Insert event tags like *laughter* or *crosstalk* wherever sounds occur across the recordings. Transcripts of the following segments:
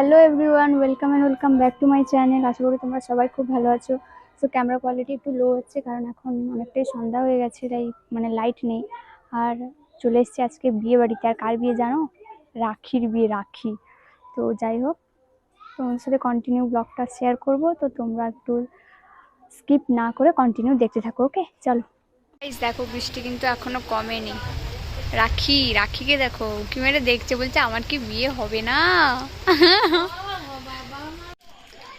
Hello everyone welcome and welcome back to my channel আশা করি তোমরা সবাই খুব ভালো আছো। সো ক্যামেরা কোয়ালিটি একটু লো হচ্ছে, কারণ এখন অনেকটাই সন্ধ্যা হয়ে গেছে, তাই মানে লাইট নেই। আর চলে এসেছি আজকে বিয়ে বাড়িতে। আর কার বিয়ে জানো? রাখির বিয়ে, রাখি। তো যাই হোক, তোমাদের সাথে কন্টিনিউ ব্লগটা শেয়ার করব। তো তোমরা একটু স্কিপ না করে কন্টিনিউ দেখতে থাকো ওকে চলো। দেখো, বৃষ্টি কিন্তু এখনও কমেনি। রাখি, রাখিকে দেখো কি মেরে দেখছে, বলছে, আমার কি বিয়ে হবে না?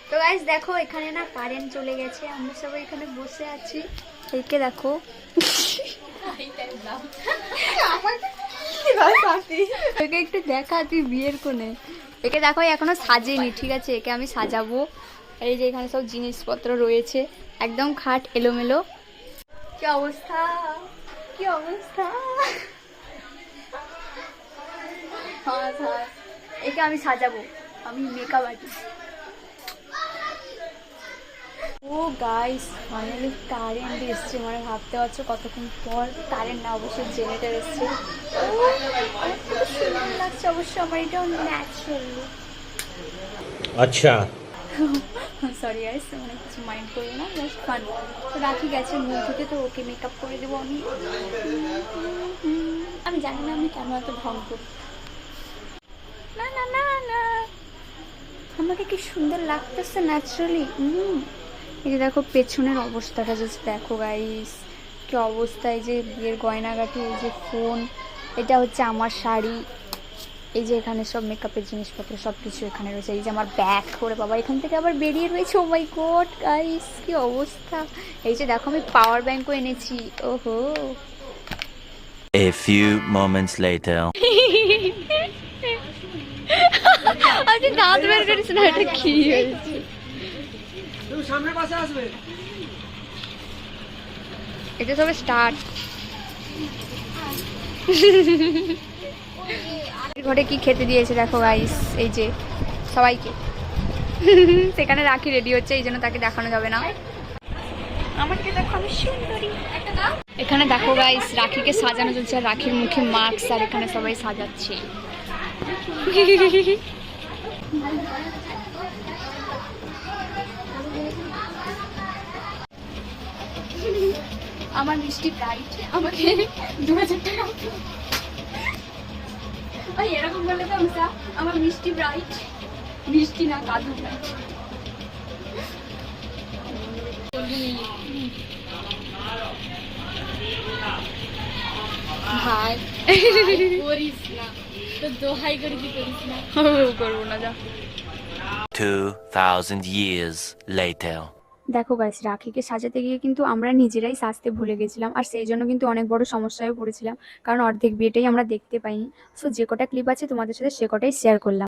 তো গাইজ দেখো, এখানে না কারেন্ট চলে গেছে। আমরা সবাই এখানে বসে আছি। একে দেখো। একে একটু দেখা, তুই বিয়ের কোণে। একে দেখো এখনও সাজেনি, ঠিক আছে? একে আমি সাজাবো। এই যে এখানে সব জিনিসপত্র রয়েছে, একদম খাট, এলোমেলো। কি অবস্থা? কি অবস্থা? একে আমি সাজাবো। আমি মেকআপ ও গাইস ফাইনালি কারেন্ট এসছে। মানে ভাবতে পারছ কতক্ষণ পর কারেন্ট না অবশ্যই জেনারেটার এসছে। লাগছে অবশ্য আমার এটাও ন্যাচারালি আচ্ছা। সরি গাইস মানে কিছু মাইন্ড করি না জাস্ট ফান তো রাখি গেছে মুখ তো ওকে মেকআপ করে দেবো আমি। আমি জানি না আমি কেন এত ভঙ্গ। না না না না। আমাকে কি সুন্দর লাগতেছে ন্যাচারালি এই যে দেখো পেছনের অবস্থাটা জাস্ট দেখো গাইস কি অবস্থা এই যে বিয়ের গয়নাগাটি এই যে ফোন এটা হচ্ছে আমার শাড়ি। এই যে এখানে সব মেকআপের জিনিসপত্র সব কিছু এখানে রয়েছে। এই যে আমার ব্যাগ করে বাবা এখান থেকে আবার বেরিয়ে রয়েছে ও মাই গড গাইস কি অবস্থা। এই যে দেখো আমি পাওয়ার ব্যাঙ্কও এনেছি ওহো। A few moments later. *laughs* আপনি দাঁত বের করিস না এটা কি হয়েছে? সামনে পাশে আসবে। এটা সবে স্টার্ট ঘরে কি খেতে দিয়েছে দেখো গাইস এই যে সবাইকে। সেখানে রাখি রেডি হচ্ছে এই জন্য তাকে দেখানো যাবে না। আমাকে দেখো আমি সুন্দরী। এখানে দেখো গাইস রাখিকে সাজানো চলছে আর রাখির মুখে মাস্ক আর এখানে সবাই সাজাচ্ছে। আমার মিষ্টি ব্রাইট আমাকে দু হাজার টাকা ওই এরকম বললে তো আমার মিষ্টি ব্রাইট মিষ্টি না কাজু ব্রাইট ভাই *laughs* করিস না। দোহাই করে কি করিস না? করব না যা। 2,000 years later. দেখো গাইস রাখিকে সাজাতে গিয়ে কিন্তু আমরা নিজেরাই সাজতে ভুলে গেছিলাম আর সেই জন্য কিন্তু অনেক বড় সমস্যায় পড়েছিলাম কারণ অর্ধেক বিয়েটাই আমরা দেখতে পাইনি। সো যে কটা ক্লিপ আছে তোমাদের সাথে সে কটাই শেয়ার করলাম।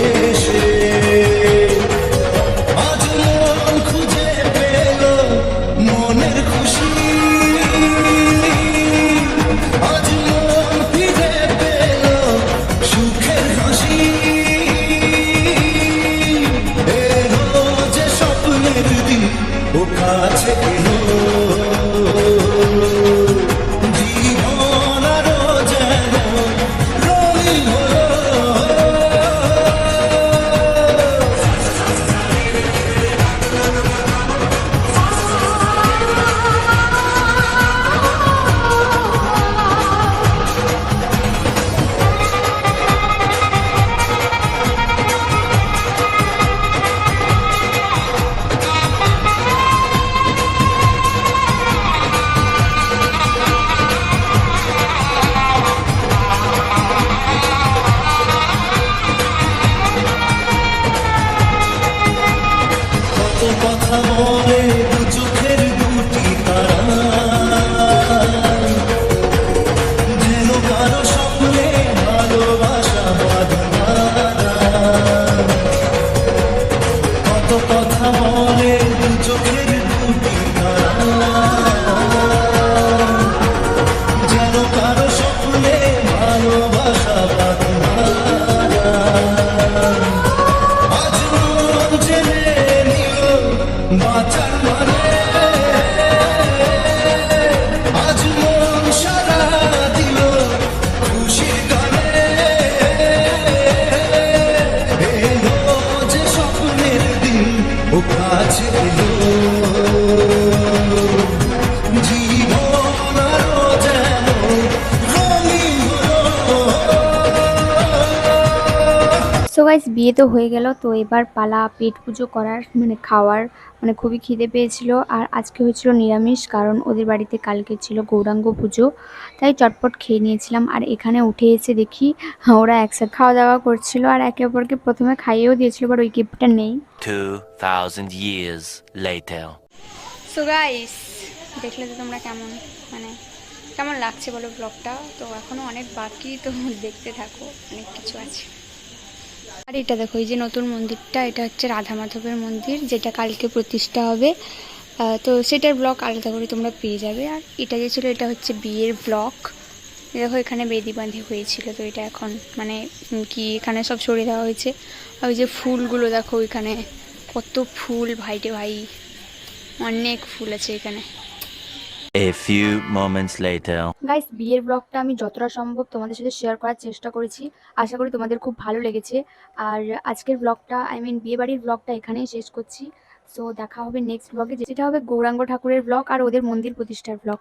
সো গাইস বিয়ে তো হয়ে গেল। তো এবার পালা পেট পুজো করার মানে খাওয়ার মানে খুবই খিদে পেয়েছিল। আর আজকে হয়েছিল নিরামিষ কারণ ওদের বাড়িতে কালকে ছিল গৌরাঙ্গ পুজো। তাই চটপট খেয়ে নিয়েছিলাম। আর এখানে উঠে এসে দেখি ওরা একসাথে খাওয়া দাওয়া করছিল আর একে অপরকে প্রথমে খাইয়েও দিয়েছিল বাট ওই গিফটটা নেই। 2,000 years later. সো গাইস দেখলে তো তোমরা কেমন মানে কেমন লাগছে বলো ব্লগটা তো এখনও অনেক বাকি তো দেখতে থাকো অনেক কিছু আছে। আর এটা দেখো, এই যে নতুন মন্দিরটা, এটা হচ্ছে রাধা মাধবের মন্দির, যেটা কালকে প্রতিষ্ঠা হবে। তো সেটার ব্লগ আলাদা করে তোমরা পেয়ে যাবে। আর এটা যে ছিল, এটা হচ্ছে বিয়ের ব্লগ দেখো, এখানে বেদি বাঁধি হয়েছিল, তো এটা এখন মানে কি এখানে সব সরিয়ে দেওয়া হয়েছে। আর ওই যে ফুলগুলো দেখো, ওইখানে কত ফুল, ভাইটে ভাই, অনেক ফুল আছে এখানে। A few moments later. Guys বিয়ের ব্লগটা আমি যতটা সম্ভব তোমাদের সাথে শেয়ার করার চেষ্টা করেছি। আশা করি তোমাদের খুব ভালো লেগেছে। আর আজকের ব্লগটা আই মিন বিয়ে বাড়ির ব্লগটা এখানেই শেষ করছি। সো দেখা হবে নেক্সট ব্লগে যেটা হবে গৌরাঙ্গ ঠাকুরের ব্লগ আর ওদের মন্দির প্রতিষ্ঠার ব্লগ